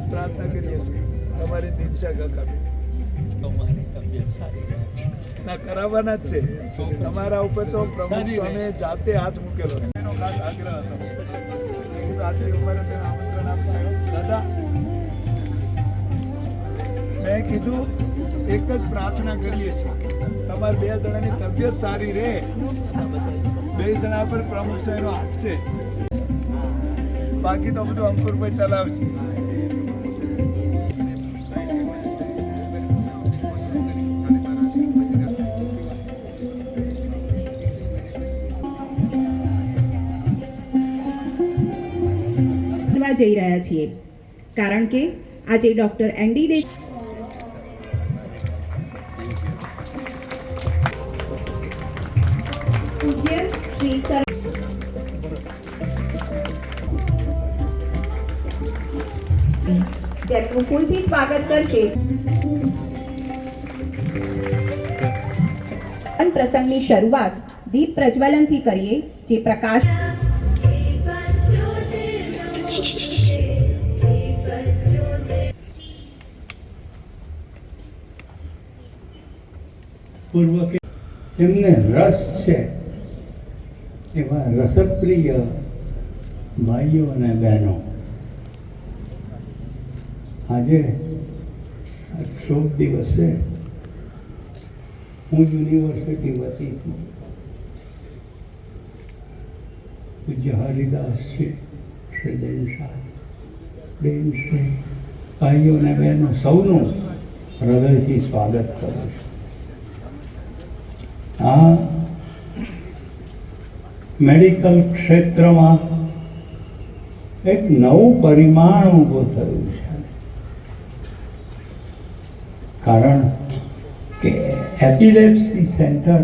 જ પ્રાર્થના કરીએ છીએ. તમારી દીક્ષા કાકા. તમારી તબિયત સારી રહે. કરાવવાના જ છે. તમારા ઉપર તો પ્રમુખ સ્વામીએ જાતે હાથ મૂકેલો છે. એનો ખાસ આગ્રહ હતો. મેં કીધું આટલી ઉંમરે તમે આમંત્રણ આપવા દાદા મેં કીધું એક જ પ્રાર્થના કરીએ છીએ. તમારા બે જણાની તબિયત સારી રહે. બે જણા પર પ્રમુખ સાહેબનો હાથ છે. બાકી તો બધું અંકુરભાઈ ચલાવશે. કરવા જઈ રહ્યા છીએ. કારણ કે આજે ડોક્ટર એન્ડી દે પૂજ્ય શ્રી સર જેમનું ફૂલથી સ્વાગત કરશે. પ્રસંગની શરૂઆત દીપ પ્રજ્વલનથી કરીએ, જે પ્રકાશ પૂર્વકે જેમને રસ છે, એવા રસપ્રિય ભાઈઓ અને બહેનો. આજે શુભ દિવસે હું યુનિવર્સિટી વતી છું. પૂજ્ય હરિદાસજી શ્રી બેન સાહેબ બેન શ્રી ભાઈઓ અને બહેનો સૌનું હૃદયથી સ્વાગત કરું છું. આ મેડિકલ ક્ષેત્રમાં એક નવું પરિમાણ ઊભું થયું છે. કારણ કે એપિલેપ્સી સેન્ટર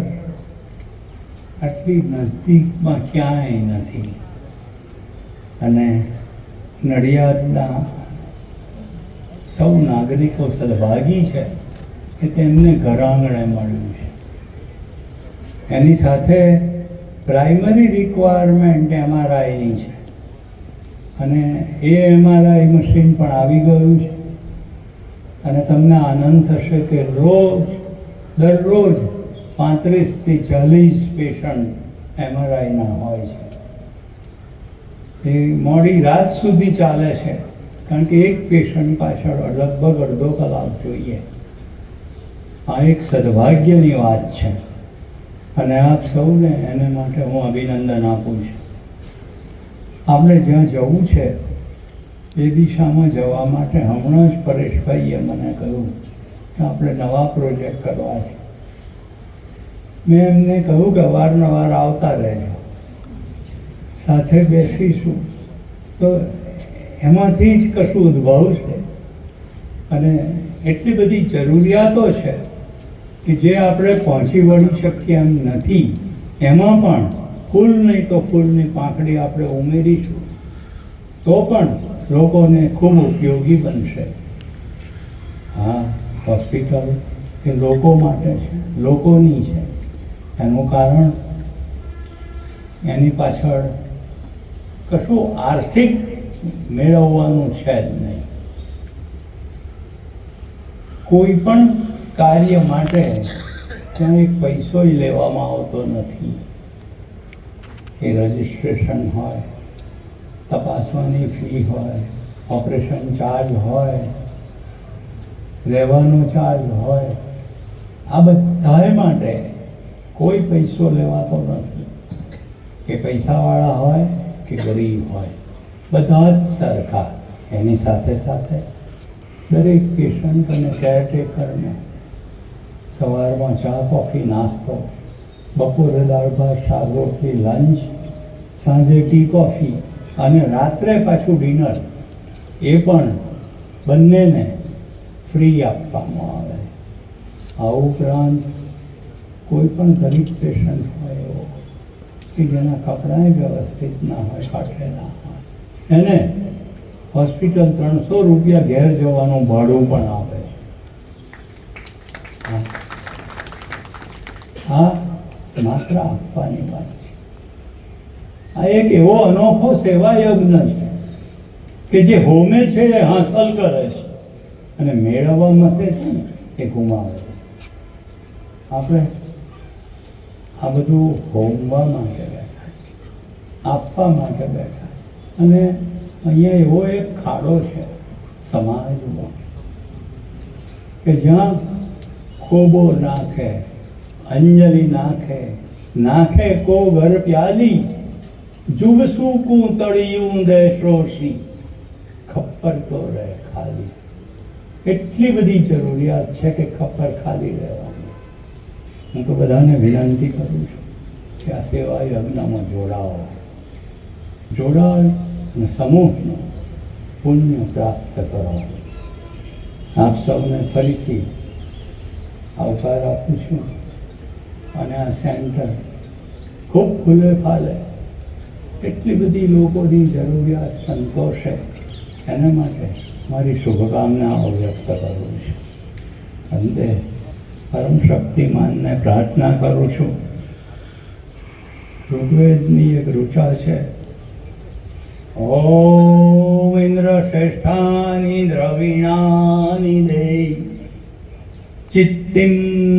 આટલી નજદીકમાં ક્યાંય નથી. અને નડિયાદના સૌ નાગરિકો સદભાગી છે કે તેમને ઘર આંગણે મળ્યું છે. એની સાથે પ્રાઇમરી રિક્વાયરમેન્ટ એમઆરઆઈની છે. અને એ એમઆરઆઈ મશીન પણ આવી ગયું છે. અને તમને આનંદ થશે કે રોજ, દરરોજ પાંત્રીસથી ચાલીસ પેશન્ટ એમઆરઆઈના હોય છે. એ મોડી રાત સુધી ચાલે છે. કારણ કે એક પેશન્ટ પાછળ લગભગ અડધો કલાક જોઈએ. આ એક સદભાગ્યની વાત છે. અને આપ સૌને એને માટે હું અભિનંદન આપું છું. આપણે જ્યાં જવું છે, એ દિશામાં જવા માટે હમણાં જ પરેશભાઈએ મને કહ્યું કે આપણે નવા પ્રોજેક્ટ કરવા છે. મેં એમને કહ્યું કે વારંવાર આવતા રહેજો. સાથે બેસીશું. તો એમાંથી જ કશું ઉદ્ભવશે અને એટલી બધી જરૂરિયાતો છે કે જે આપણે પહોંચી વળી શકીએ એમ નથી. એમાં પણ ફૂલ નહીં તો ફૂલની પાંખડી આપણે ઉમેરીશું. તો પણ લોકોને ખૂબ ઉપયોગી બનશે. હા, હોસ્પિટલ એ લોકો માટે છે, લોકોની છે. એનું કારણ એની પાછળ કશું આર્થિક મેળવવાનું છે જ નહીં. કોઈ પણ કાર્ય માટે એક પૈસો લેવામાં આવતો નથી. એ રજિસ્ટ્રેશન હોય, તપાસવાની ફી હોય, ઓપરેશન ચાર્જ હોય, રહેવાનો ચાર્જ હોય, આ બધા માટે કોઈ પૈસો લેવાતો નથી. કે પૈસાવાળા હોય કે ગરીબ હોય, બધા જ સરખા, એની સાથે સાથે દરેક પેશન્ટ અને કેરટેકરને સવારમાં ચા કોફી નાસ્તો, બપોરે દાળ, ભાત, શાક, રોટલી લંચ સાંજે ટી કોફી અને રાત્રે પાછું ડિનર એ પણ બંનેને ફ્રી આપવામાં આવે. આ ઉપરાંત કોઈ પણ ગરીબ પેશન્ટ હોય એવો કે જેના કપડાં વ્યવસ્થિત ના હોય ફાટેલા હોય. એને હોસ્પિટલ ત્રણસો રૂપિયા ઘેર જવાનું ભાડું પણ આપે હા. માત્ર આપવાની વાત છે. આ એક એવો અનોખો સેવા યજ્ઞ છે કે જે હોમે છે એ હાંસલ કરે છે. અને મેળવવા માટે છે ને, એ ગુમાવે છે. આપણે આ બધું હોમવા માટે બેઠા આપવા માટે બેઠા અને અહીંયા એવો એક ખાડો છે, સમાજનો, કે જ્યાં ખોબો નાખે, અંજલિ નાખે નાખે કો ઘર પ્યાલી, જુગસું કું તળિયું દેશોશી ખપ્પર તો રહે ખાલી. એટલી બધી જરૂરિયાત છે કે ખપ્પર ખાલી રહેવાની હું તો બધાને વિનંતી કરું છું કે આ સેવા યજ્ઞમાં જોડાઓ. જોડાઓ અને સમૂહનો પુણ્ય પ્રાપ્ત કરો. આપ સૌને ફરીથી આવકાર આપું છું અને આ સેન્ટર ખૂબ ખુલ્લે ફાલે. એટલી બધી લોકોની જરૂરિયાત સંતોષે એના માટે મારી શુભકામનાઓ વ્યક્ત કરું છું. અંતે પરમ શક્તિમાનને પ્રાર્થના કરું છું. ઋગ્વેદની એક ઋચા છે. ઓમ ઇન્દ્ર શ્રેષ્ઠાની દ્રવિણાની દેય ચિત્તિમ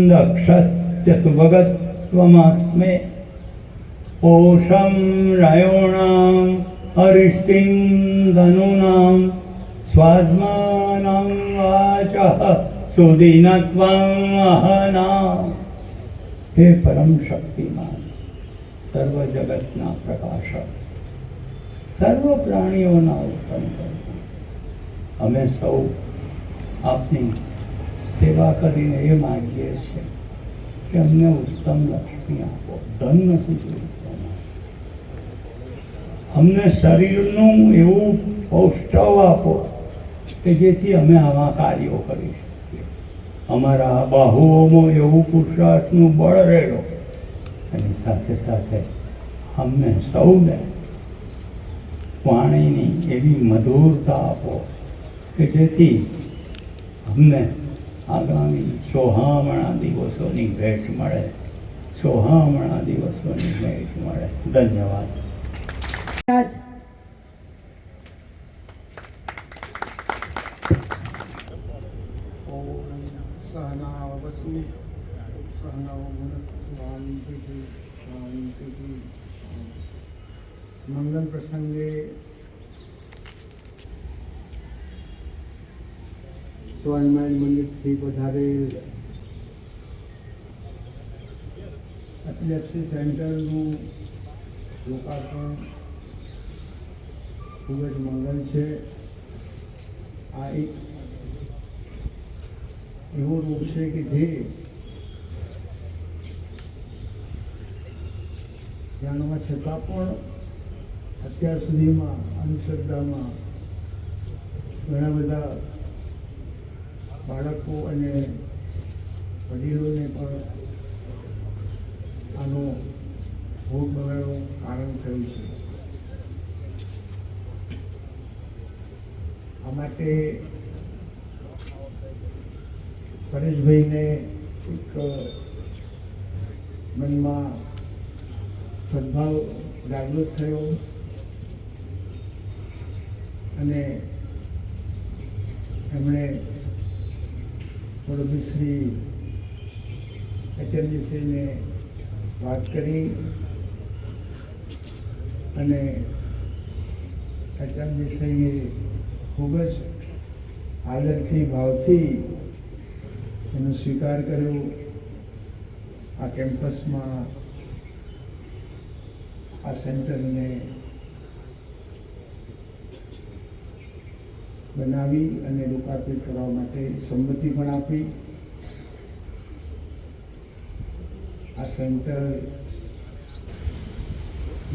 દક્ષસ્ય સુભગત્વમસ્મે. પોષમ રયોણામ અરિષ્ટિમ ધનુનામ સ્વાત્માનં વાચ સુદીનત્વં અહના હે પરમ શક્તિમાન સર્વ જગતના પ્રકાશક સર્વ પ્રાણીઓના ઉત્પન્ન કરતા અમે સૌ આપની સેવા કરીને એ માગીએ છીએ કે અમને ઉત્તમ લક્ષ્મી આપો, ધન નથી જોઈતું. અમને શરીરનું એવું પૌષ્ટવ આપો કે જેથી અમે આવા કાર્યો કરી શકીએ. અમારા બાહુઓમાં એવું પુરુષાર્થનું બળ રહેલો. અને સાથે સાથે અમને સૌને વાણીની એવી મધુરતા આપો કે જેથી અમને આગામી સોહામણા દિવસોની ભેટ મળે. સોહામણા દિવસોની ભેટ મળે. ધન્યવાદ. મંગલ પ્રસંગે સ્વામિનારાયણ મંદિરથી પધારેલ એપિલેપ્સી સેન્ટરનું લોકાર્પણ ખૂબ જ મંગલ છે. આ એક એવો રોગ છે કે જે જાણવા છતાં પણ અત્યાર સુધીમાં અંધશ્રદ્ધામાં ઘણા બધા બાળકો અને વડીલોને પણ આનો ભોગ બગાડવાનું કારણ થયું છે. આ માટે પરેશભાઈને એક મનમાં સદભાવ જાગૃત થયો અને એમણે વડોદરી શ્રી એચએમજીસીને વાત કરી અને એચએમજીસીએ ખૂબ જ આદરથી, ભાવથી એનો સ્વીકાર કર્યો આ કેમ્પસમાં આ સેન્ટરને બનાવી અને લોકાર્પિત કરવા માટે સંમતિ પણ આપી. આ સેન્ટર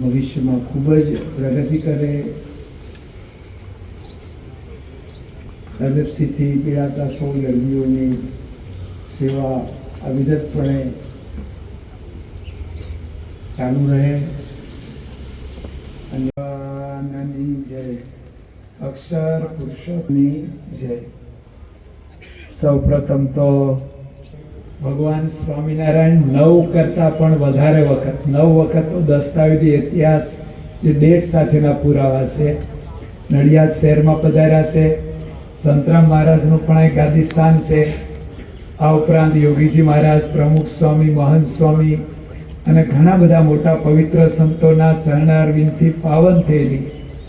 ભવિષ્યમાં ખૂબ જ પ્રગતિ કરે. એપિલેપ્સીથી પીડાતા સૌ દર્દીઓની સેવા અવિરતપણે ચાલુ રહે. અક્ષર પુરુષોની જય. સૌ પ્રથમ તો ભગવાન સ્વામિનારાયણ નવ કરતાં પણ વધારે વખત, નવ વખત તો દસ્તાવેજી ઇતિહાસ જે ડેટ સાથેના પુરાવા છે, નડિયાદ શહેરમાં પધાર્યા છે, સંતરામ મહારાજનું પણ એક ગાદીસ્થાન છે. આ ઉપરાંત યોગીજી મહારાજ, પ્રમુખ સ્વામી, મહંત સ્વામી અને ઘણા બધા મોટા પવિત્ર સંતોના ચરણારવિંદથી પાવન થયેલી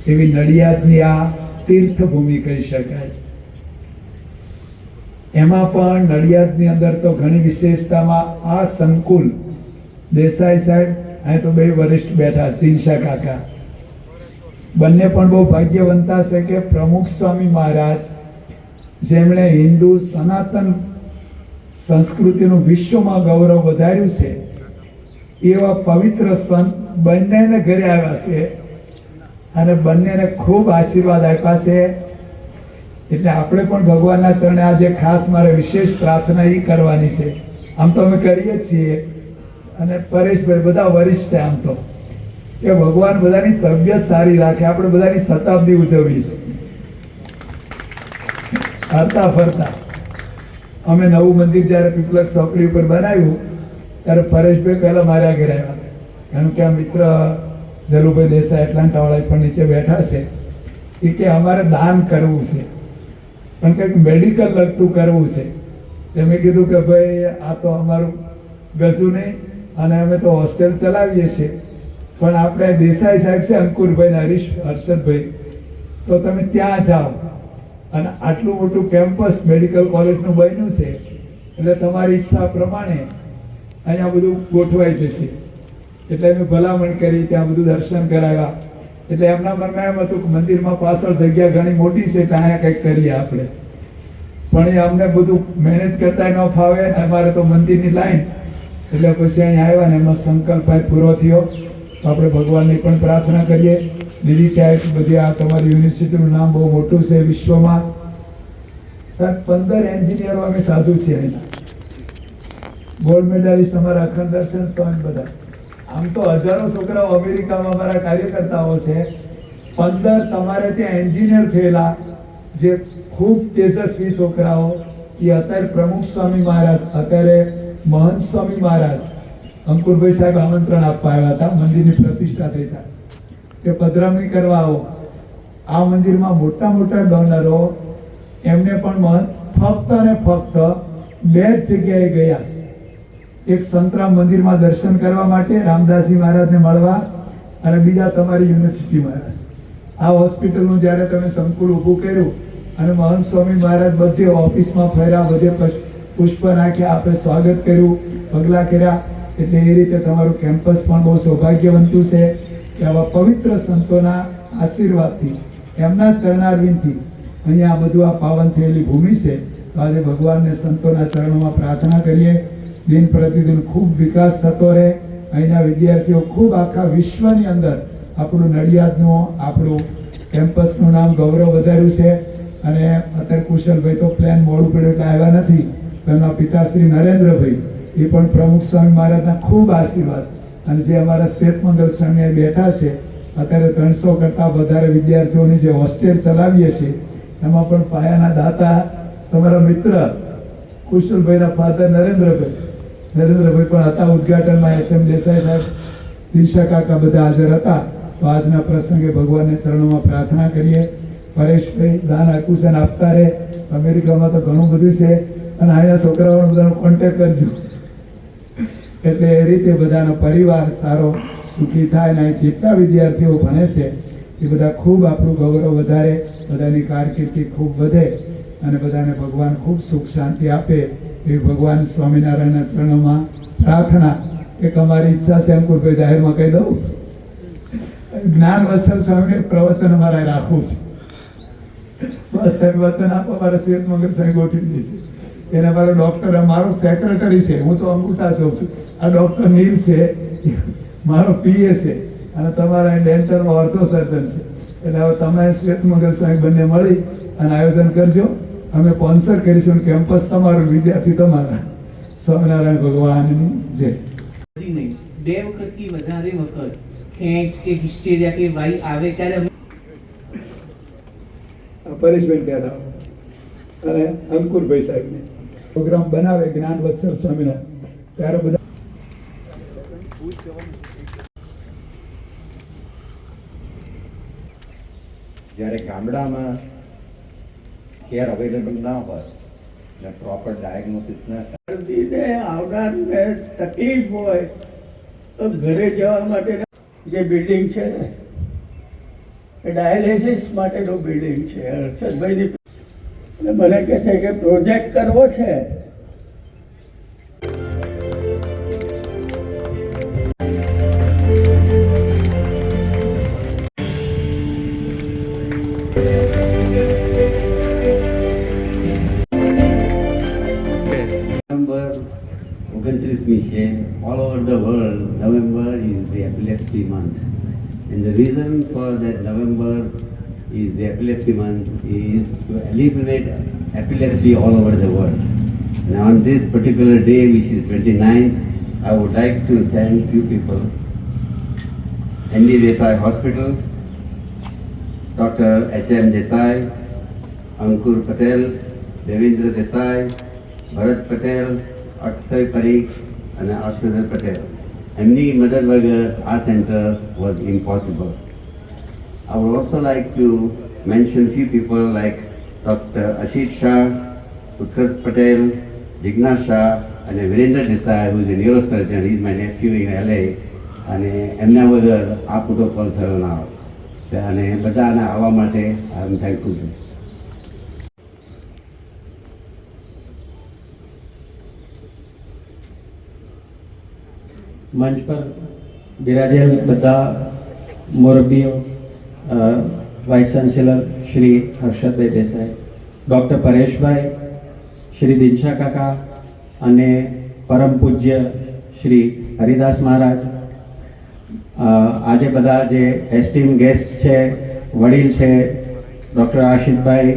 એવી નડિયાદની આ તીર્થભૂમિ કહી શકાય. એમાં પણ નડિયાદની અંદર તો ઘણી વિશેષતામાં આ સંકુલ દેસાઈ સાહેબ, અહીં તો બે વરિષ્ઠ બેઠા દિનશા કાકા. બંને પણ બહુ ભાગ્યવંતા છે કે પ્રમુખ સ્વામી મહારાજ, જેમણે હિન્દુ સનાતન સંસ્કૃતિનું વિશ્વમાં ગૌરવ વધાર્યું છે, એવા પવિત્ર સંત બંનેને ઘરે આવ્યા છે. અને બંનેને ખૂબ આશીર્વાદ આપ્યા છે. એટલે આપણે પણ ભગવાનના ચરણે આજે ખાસ મારે વિશેષ પ્રાર્થના એ કરવાની છે. આમ તો અમે કરીએ છીએ. અને પરેશભાઈ બધા વરિષ્ઠ આમ તો. કે ભગવાન બધાની તબિયત સારી રાખે, આપણે બધાની શતાબ્દી ઉજવવી છે હરતા ફરતા. અમે નવું મંદિર જ્યારે પીપલક ચોકડી ઉપર બનાવ્યું, ત્યારે પરેશભાઈ પહેલાં મારા ઘરે આવ્યા. કારણ કે મિત્ર જલુભાઈ દેસાઈ એટલાન્ટાવાળા પણ નીચે બેઠા છે, એ કે અમારે દાન કરવું છે. પણ કંઈક મેડિકલ લગતું કરવું છે. મેં કીધું કે ભાઈ, આ તો અમારું ગજું નહીં, અને અમે તો હોસ્ટેલ ચલાવીએ છીએ. પણ આપણે દેસાઈ સાહેબ છે, અંકુરભાઈ હરીશ, હર્ષદભાઈ. તો તમે ત્યાં જાઓ. અને આટલું મોટું કેમ્પસ મેડિકલ કોલેજનું બન્યું છે, એટલે તમારી ઈચ્છા પ્રમાણે અહીંયા બધું ગોઠવાઈ જશે. એટલે અમે ભલામણ કરી ત્યાં બધું દર્શન કરાવ્યા. એટલે એમના મનમાં એમ હતું કે મંદિરમાં પાછળ જગ્યા ઘણી મોટી છે એટલે અહીંયા કંઈક કરીએ આપણે. પણ એ અમને બધું મેનેજ કરતા ન ફાવે અમારે તો મંદિરની લાઈન એટલે પછી અહીંયા આવ્યા ને એમનો સંકલ્પ અહીં પૂરો થયો. તો આપણે ભગવાનની પણ પ્રાર્થના કરીએ. બીજી ક્યાંય બધી આ તમારી યુનિવર્સિટીનું નામ બહુ મોટું છે વિશ્વમાં. સાહેબ, પંદર એન્જિનિયરો અમે સાધુ છીએ અહીંના. ગોલ્ડ મેડાલિસ્ટ અમારા અખંડ દર્શન સ્વામી બધા. આમ તો હજારો છોકરાઓ અમેરિકામાં અમારા કાર્યકર્તાઓ છે. પંદર તમારે ત્યાં એન્જિનિયર થયેલા, જે ખૂબ તેજસ્વી છોકરાઓ, એ અત્યારે પ્રમુખ સ્વામી મહારાજ, અત્યારે મહંત સ્વામી મહારાજ, અંકુરભાઈ સાહેબ આમંત્રણ આપવા આવ્યા હતા, મંદિરની પ્રતિષ્ઠા થઈ હતા કે પધરામણી કરવા આવો. આ મંદિરમાં મોટા મોટા ડોનરો એમને પણ મહંત, ફક્ત ને ફક્ત બે જ જગ્યાએ ગયા. એક સંતરામ મંદિરમાં દર્શન કરવા માટે રામદાસજી મહારાજને મળવા અને બીજા તમારી યુનિવર્સિટી મહારાજ. આ હોસ્પિટલનું જ્યારે તમે સંકુલ ઊભું કર્યું અને મહંત સ્વામી મહારાજ બધે ઓફિસમાં ફર્યા, બધે પુષ્પ નાખ્યા, આપણે સ્વાગત કર્યું, પગલાં કર્યા. એટલે એ રીતે તમારું કેમ્પસ પણ બહુ સૌભાગ્યવંતું છે કે આવા પવિત્ર સંતોના આશીર્વાદથી, એમના ચરણારવિંદથી અહીંયા આ બધું આ પાવન થયેલી ભૂમિ છે. તો આજે ભગવાનને સંતોના ચરણોમાં પ્રાર્થના કરીએ. દિન પ્રતિદિન ખૂબ વિકાસ થતો રહે. અહીંના વિદ્યાર્થીઓ ખૂબ આખા વિશ્વની અંદર આપણું નડિયાદનું, આપણું કેમ્પસનું નામ ગૌરવ વધાર્યું છે. અને અત્યારે કુશલભાઈ તો પ્લાન મોડું પડ્યું એટલે આવ્યા નથી. એમના પિતાશ્રી નરેન્દ્રભાઈ, એ પણ પ્રમુખ સ્વામી મહારાજના ખૂબ આશીર્વાદ. અને જે અમારા શ્વેતમંગલ સ્વામી અહીં બેઠા છે, અત્યારે ત્રણસો કરતાં વધારે વિદ્યાર્થીઓની જે હોસ્ટેલ ચલાવીએ છીએ, એમાં પણ પાયાના દાતા, તમારા મિત્ર કુશલભાઈના ફાધર નરેન્દ્રભાઈ. નરેન્દ્રભાઈ પણ હતા ઉદઘાટનમાં એસ એમ દેસાઈ સાહેબ દિશા કાકા બધા હાજર હતા. તો આજના પ્રસંગે ભગવાનને ચરણોમાં પ્રાર્થના કરીએ. પરેશભાઈ દાન આકુશન આપતા રહે. અમેરિકામાં તો ઘણું બધું છે. અને અહીંયા છોકરાઓનો બધાનો કોન્ટેક કરજો. એટલે એ રીતે બધાનો પરિવાર સારો, સુખી થાય અને જેટલા વિદ્યાર્થીઓ ભણે છે. એ બધા ખૂબ આપણું ગૌરવ વધારે. બધાની કારકિર્દી ખૂબ વધે. અને બધાને ભગવાન ખૂબ સુખ શાંતિ આપે. એ ભગવાન સ્વામિનારાયણના ચરણોમાં પ્રાર્થના કે તમારી ઈચ્છા છે અંકુરભાઈ જાહેરમાં કહી દઉં. જ્ઞાન વત્સલ સ્વામીને પ્રવચન અમારે રાખવું છે. બસ વચન આપો, મારે સિયત મંગલ સાહેબ ગોઠવી દઈશું એને મારો ડૉક્ટર મારો સેક્રેટરી છે, હું તો અંગૂઠા છું. છું આ ડૉક્ટર નીલ છે, મારો પીએ છે, અને તમારા ડેન્ટલમાં ઓર્થો સર્જન છે. એટલે હવે તમે શ્વેત મંગલ સાહેબ બંને મળી અને આયોજન કરજો. અમે સ્પોન્સર કરીશું કેમ્પસ તમારું વિદ્યાર્થી તમારા. સ્વામિનારાયણ ભગવાનની જય. નહીં. બે વખતથી વધારે વખત ખેંચ કે હિસ્ટેરિયા કે વાઈ આવે ત્યારે અમે પરેશભાઈ કહેતા અને અંકુરભાઈ સાહેબને. પ્રોગ્રામ બનાવે જ્ઞાન વત્સલ સ્વામીનો. ત્યારે બધા જ્યારે ગામડામાં કેર અવેલેબલ ના હોય ને પ્રોપર ડાયગ્નોસિસ ના થાય દર્દીને આવનારને તકલીફ હોય, તો ઘરે જવા માટે જે બિલ્ડિંગ છે ને, એ ડાયાલિસિસ માટેનું બિલ્ડિંગ છે. હર્ષદભાઈની મને કહે છે કે પ્રોજેક્ટ કરવો છે. World November is the epilepsy month and the reason for that November is the epilepsy month is to eliminate epilepsy all over the world. And on this particular day, which is 29th, I would like to thank few people. ND Desai Hospital, Dr. H.M. Desai, Ankur Patel Devendra Desai Bharat Patel Akshay Parikh અને અશ્વર પટેલ એમની મદદ વગર આ centre was impossible would also like to mention few people like Dr. Ashit Shah, Utkarsh Patel, Jigna Shah, and Virendra Desai, who is a neurosurgeon. He is my nephew in LA. અને એમના વગર આ protocol થયો ના હોત અને બધાને આવવા માટે આઈ એમ થેન્કફુલ છું મંચ પર બિરાજેલ બધા મોરબીઓ vice chancellor Shri Harshadbhai Desai, doctor Pareshbhai, Shri Dinsha કાકા અને પરમ પૂજ્ય શ્રી હરિદાસ મહારાજ. આજે બધા જે એસ્ટીમ ગેસ્ટ છે, વડીલ છે, ડૉક્ટર આશિષભાઈ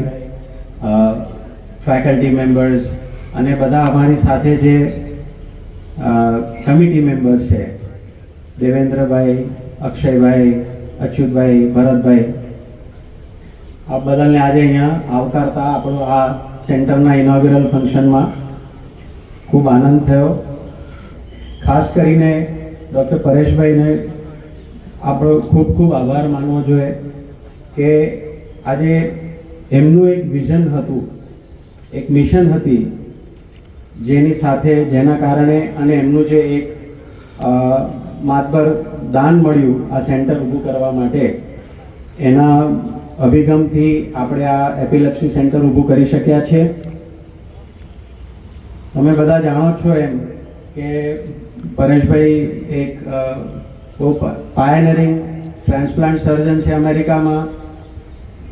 ફેકલ્ટી મેમ્બર્સ અને બધા અમારી સાથે જે કમિટી મેમ્બર્સ છે. દેવેન્દ્રભાઈ, અક્ષયભાઈ, અચ્યુતભાઈ, ભરતભાઈ. આ બધાને આજે અહીંયા આવકારતા આપણો આ સેન્ટરના ઇનોગ્યુરલ ફંક્શનમાં ખૂબ આનંદ થયો. ખાસ કરીને ડૉક્ટર પરેશભાઈને આપણો ખૂબ ખૂબ આભાર માનવો જોઈએ કે આજે એમનું એક વિઝન હતું, એક મિશન હતી જેની સાથે, જેના કારણે અને એમનું જે એક માતબર દાન મળ્યું આ સેન્ટર ઊભું કરવા માટે, એના અભિગમથી આપણે આ એપિલેપ્સી સેન્ટર ઊભું કરી શક્યા છે. તમે બધા જાણો છો એમ કે પરેશભાઈ એક બહુ પાયનરિંગ ટ્રાન્સપ્લાન્ટ સર્જન છે અમેરિકામાં.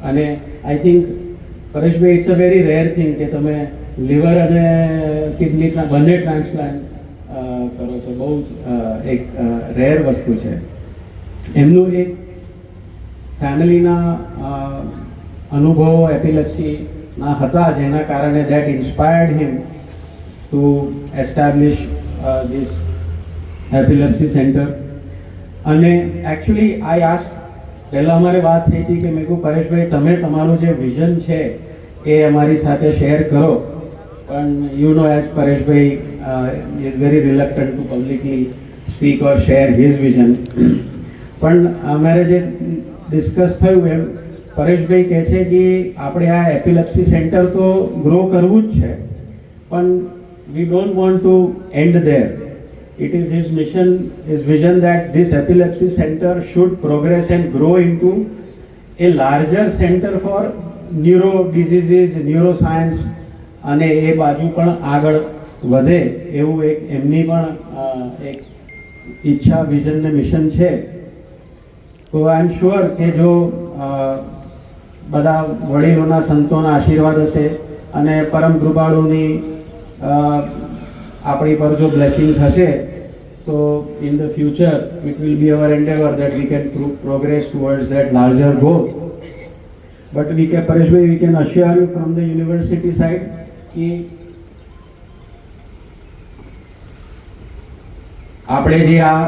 અને I think Pareshbhai it's a very rare thing કે તમે લીવર અને કિડનીના બંને ટ્રાન્સપ્લાન્ટ કરો છો. બહુ જ એક રેર વસ્તુ છે. એમનું એક ફેમિલીના અનુભવો એપિલેપ્સીના હતા જેના કારણે that inspired him to establish this epilepsy centre. અને એકચ્યુઅલી આઈ આસ્ક, પહેલાં અમારે વાત થઈ હતી કે મેં કહ્યું પરેશભાઈ, તમે તમારું જે વિઝન છે એ અમારી સાથે શેર કરો. પણ you know as Pareshbhai is very reluctant to publicly speak or share his vision પણ અમારે જે ડિસ્કસ થયું એમ પરેશભાઈ કહે છે કે આપણે આ એપિલેપ્સી સેન્ટર તો ગ્રો કરવું જ છે પણ we don't want to and there It is his mission, his vision that this epilepsy center should progress and grow into a larger center for neuro diseases, neuroscience અને એ બાજુ પણ આગળ વધે એવું એક એમની પણ એક ઈચ્છા, વિઝન ને મિશન છે. તો આઈ એમ શ્યોર કે જો બધા વડીલોના સંતોના આશીર્વાદ હશે અને પરમ કૃપાળુની આપણી પર જો બ્લેસિંગ થશે, તો in the future it will be our endeavour that we can progress towards that larger goal. But we કે Pareshbhai, we can assure you from the university side કે આપણે જે આ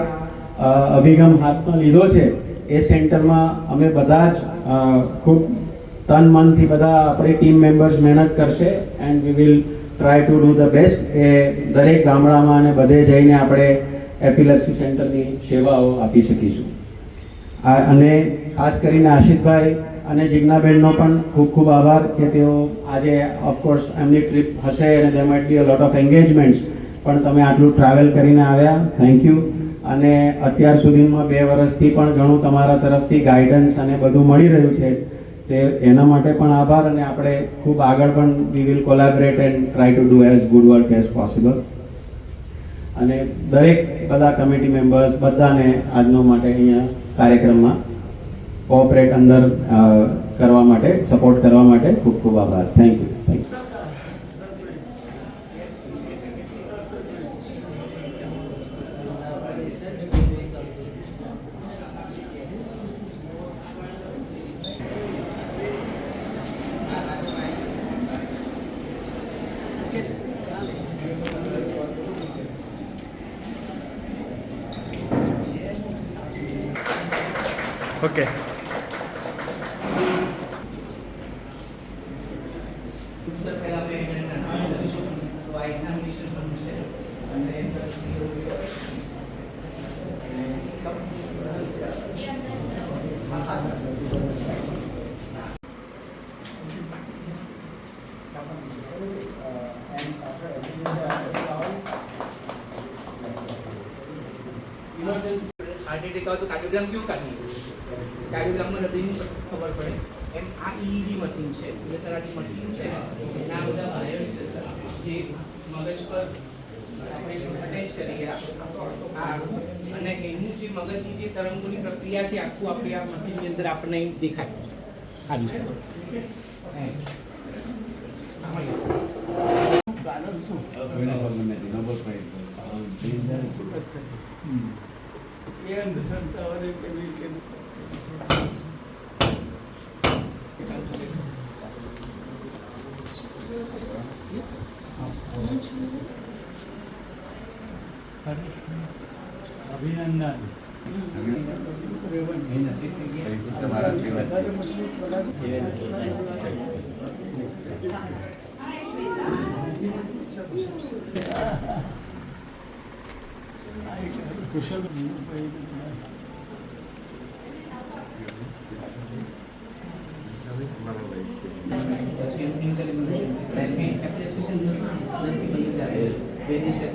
અભિગમ હાથમાં લીધો છે, એ સેન્ટરમાં અમે બધા જ ખૂબ તન મનથી બધા આપણે ટીમ મેમ્બર્સ મહેનત કરશે and we will try to do the best એ દરેક ગામડામાં અને બધે જઈને આપણે એપિલેપ્સી સેન્ટરની સેવાઓ આપી શકીશું. અને ખાસ કરીને આશિષભાઈ અને જિજ્ઞાબેનનો પણ ખૂબ ખૂબ આભાર કે તેઓ આજે ઓફકોર્સ એમની ટ્રીપ હશે અને દે might be a lot of એન્ગેજમેન્ટ્સ પણ તમે આટલું ટ્રાવેલ કરીને આવ્યા. થેન્ક યુ અને અત્યાર સુધીમાં બે વર્ષથી પણ ઘણું તમારા તરફથી ગાઈડન્સ અને બધું મળી રહ્યું છે, તે એના માટે પણ આભાર અને આપણે ખૂબ આગળ પણ we will collaborate and try to do as good work as possible અને દરેક બધા કમિટી મેમ્બર્સ બધાને આજનો માટે અહીંયા કાર્યક્રમમાં કોઓપરેટ અંદર અ, કરવા માટે સપોર્ટ કરવા માટે ખૂબ ખૂબ આભાર thank you thank you okay sir પહેલા આપણે એને assess કરીશું. So આ examination પણ છે. અને સર હાર્ટ આવે તો કાર્ડિયોગ્રામ કાર્ડિયોગ્રામમાં હૃદયની ખબર પડે. એમ આ EEG મશીન છે એટલે જે મશીન છે. એના બધા વાયર્સ જે મગજ પર આપણે અટેચ કરીએ આ આ અને એનું જે મગજની જે તરંગોની પ્રક્રિયા છે આખું આપણે આ મશીનની અંદર આપણને દેખાય. આમાં ગાલર શું? એ અંધશ્રદ્ધા કેવી અભિનંદન તમારા સેવા કુશલ પછી ઇન્ટેલિજન્સ સેન્સિંગ એપ્લિકેશન દસથી બની જાય વેરિએશન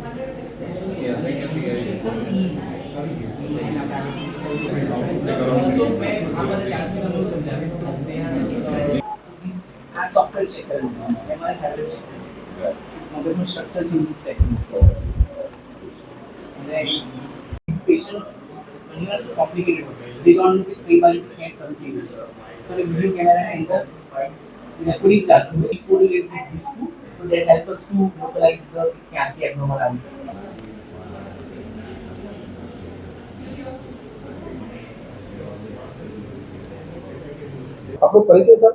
સોફ્ટવેર ચેક કરવું એમાં હેલ્થ મગજનું સ્ટ્રક્ચર ચેન્જીસ છે અને ઘણીવાર કોમ્પ્લિકેટેડ હોય છે they don't know કે કઈ બાજુ सो द वीडियो कैमरा है इधर spikes in spikes in a pretty chart we correlate with these two so that help us to localize the ક્યાંથી abnormal આવી આપણો પરિચય સર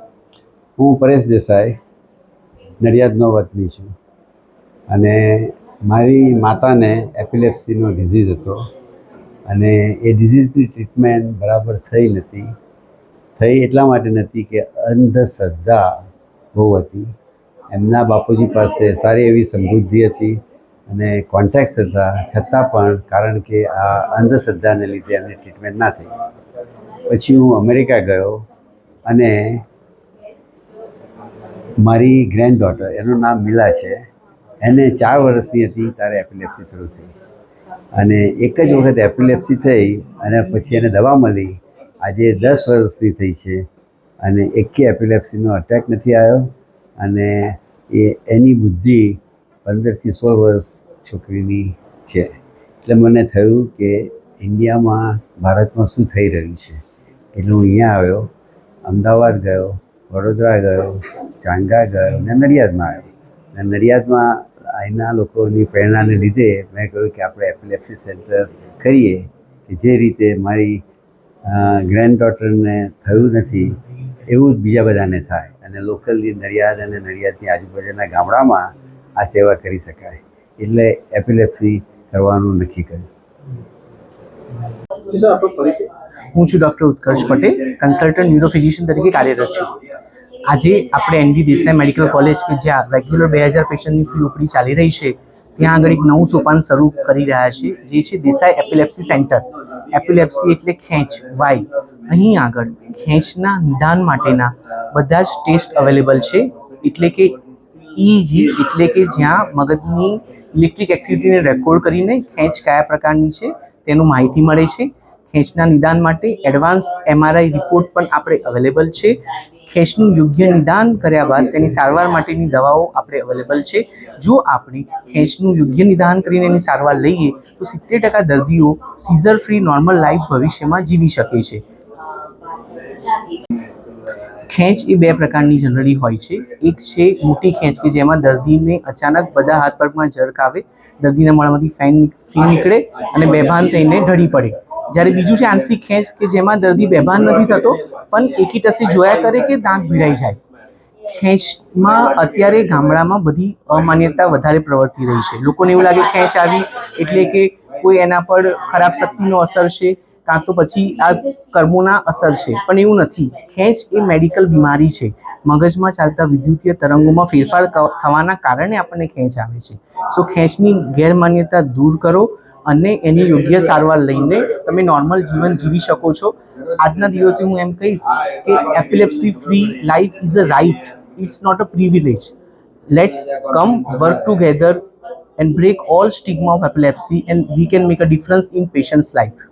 હું પરેશ દેસાઈ નડિયાદનો વતની છું અને મારી માતાને એપિલેપ્સીનો ડિઝીઝ હતો અને એ ડિઝીઝની ટ્રીટમેન્ટ બરાબર થઈ નથી. થઈ એટલા માટે નથી કે અંધશ્રદ્ધા બહુ હતી. એમના બાપુજી પાસે સારી એવી સમૃદ્ધિ હતી અને કોન્ટેક્ટ હતા છતાં પણ કારણ કે આ અંધશ્રદ્ધાને લીધે એમની ટ્રીટમેન્ટ ના થઈ. પછી હું અમેરિકા ગયો અને મારી ગ્રેન્ડ ડોટર એનું નામ મિલા છે. એને ચાર વર્ષની હતી ત્યારે એપિલેપ્સી શરૂ થઈ. અને એક જ વખત એપિલેપ્સી થઈ અને પછી એને દવા મળી. આજે દસ વર્ષની થઈ છે અને એકે એપિલેપ્સીનો અટેક નથી આવ્યો અને એ એની બુદ્ધિ પંદરથી સોળ વર્ષ છોકરીની છે. એટલે મને થયું કે ઇન્ડિયામાં ભારતમાં શું થઈ રહ્યું છે? એટલે હું અહીંયા આવ્યો, અમદાવાદ ગયો, વડોદરા ગયો, ચાંગા ગયો અને નડિયાદમાં આવ્યો. અને નડિયાદમાં અહીંના લોકોની પ્રેરણાને લીધે મેં કહ્યું કે આપણે એપિલેપ્સી સેન્ટર કરીએ કે જે રીતે મારી ગ્રેન્ડ ડોટરને થયું નથી એવું જ બીજા બધાને થાય અને લોકલની નડિયાદ અને નડિયાદની આજુબાજુના ગામડામાં આ સેવા કરી શકાય. એટલે એપિલેપ્સી કરવાનું નક્કી કર્યું. હું છું doctor Utkarsh Patel consultant neurophysician તરીકે કાર્યરત છું. આજે આપણે એનડી દેસાઈ મેડિકલ કોલેજ કે જ્યાં રેગ્યુલર બે હજાર પેશન્ટની ફી ઉપરી ચાલી રહી છે, ત્યાં આગળ એક નવું સોપાન શરૂ કરી રહ્યા છે, જે છે દેસાઈ એપિલેપ્સી સેન્ટર એપિલેપ્સી એટલે ખેંચ, વાય. અહીં આગળ ખેંચના નિદાન માટેના બધા જ ટેસ્ટ અવેલેબલ છે, એટલે કે ઇજી એટલે કે જ્યાં મગજની ઇલેક્ટ્રિક એક્ટિવિટીને રેકોર્ડ કરીને ખેંચ કયા પ્રકારની છે, તેનું માહિતી મળે છે. ખેંચના નિદાન માટે એડવાન્સ એમઆરઆઈ રિપોર્ટ પણ આપણે અવેલેબલ છે. ખેંચનું યોગ્ય નિદાન કર્યા બાદ તેની સારવાર માટેની દવાઓ આપણે અવેલેબલ છે. જો આપણે ખેંચનું યોગ્ય નિદાન કરીને એની સારવાર લઈએ, તો સિત્તેર ટકા દર્દીઓ સીઝર ફ્રી નોર્મલ લાઈફ ભવિષ્યમાં જીવી શકે છે. ખેંચ એ બે પ્રકારની જનરલી હોય છે. એક છે મોટી ખેંચ કે જેમાં દર્દીને અચાનક બધા હાથ પગમાં જરક આવે, દર્દીના મોઢામાંથી ફેન ફી નીકળે અને બેભાન થઈને ઢળી પડે. જ્યારે બીજું છે આંશિક ખેંચ કે જેમાં દર્દી બેભાન નથી થતો, પણ એકી જોયા કરે કે દાંત ભીડાઈ જાય. ખેંચમાં અત્યારે ગામડામાં બધી અમાન્યતા વધારે પ્રવર્તી રહી છે. લોકોને એવું લાગે ખેંચ આવી એટલે કે કોઈ એના પર ખરાબ શક્તિનો અસર છે, કાં તો પછી આ કર્મોના અસર છે. પણ એવું નથી. ખેંચ એ મેડિકલ બીમારી છે. મગજમાં ચાલતા વિદ્યુતીય તરંગોમાં ફેરફાર થવાના કારણે આપણને ખેંચ આવે છે. સો ખેંચની ગેરમાન્યતા દૂર કરો. અને એની યોગ્ય સારવાર લઈને તમે નોર્મલ જીવન જીવી શકો છો. આજના દિવસે હું એમ કહીશ કે epilepsy free life is a right it's not a privilege let's come work together and break all stigma of epilepsy and we can make a difference in patients life.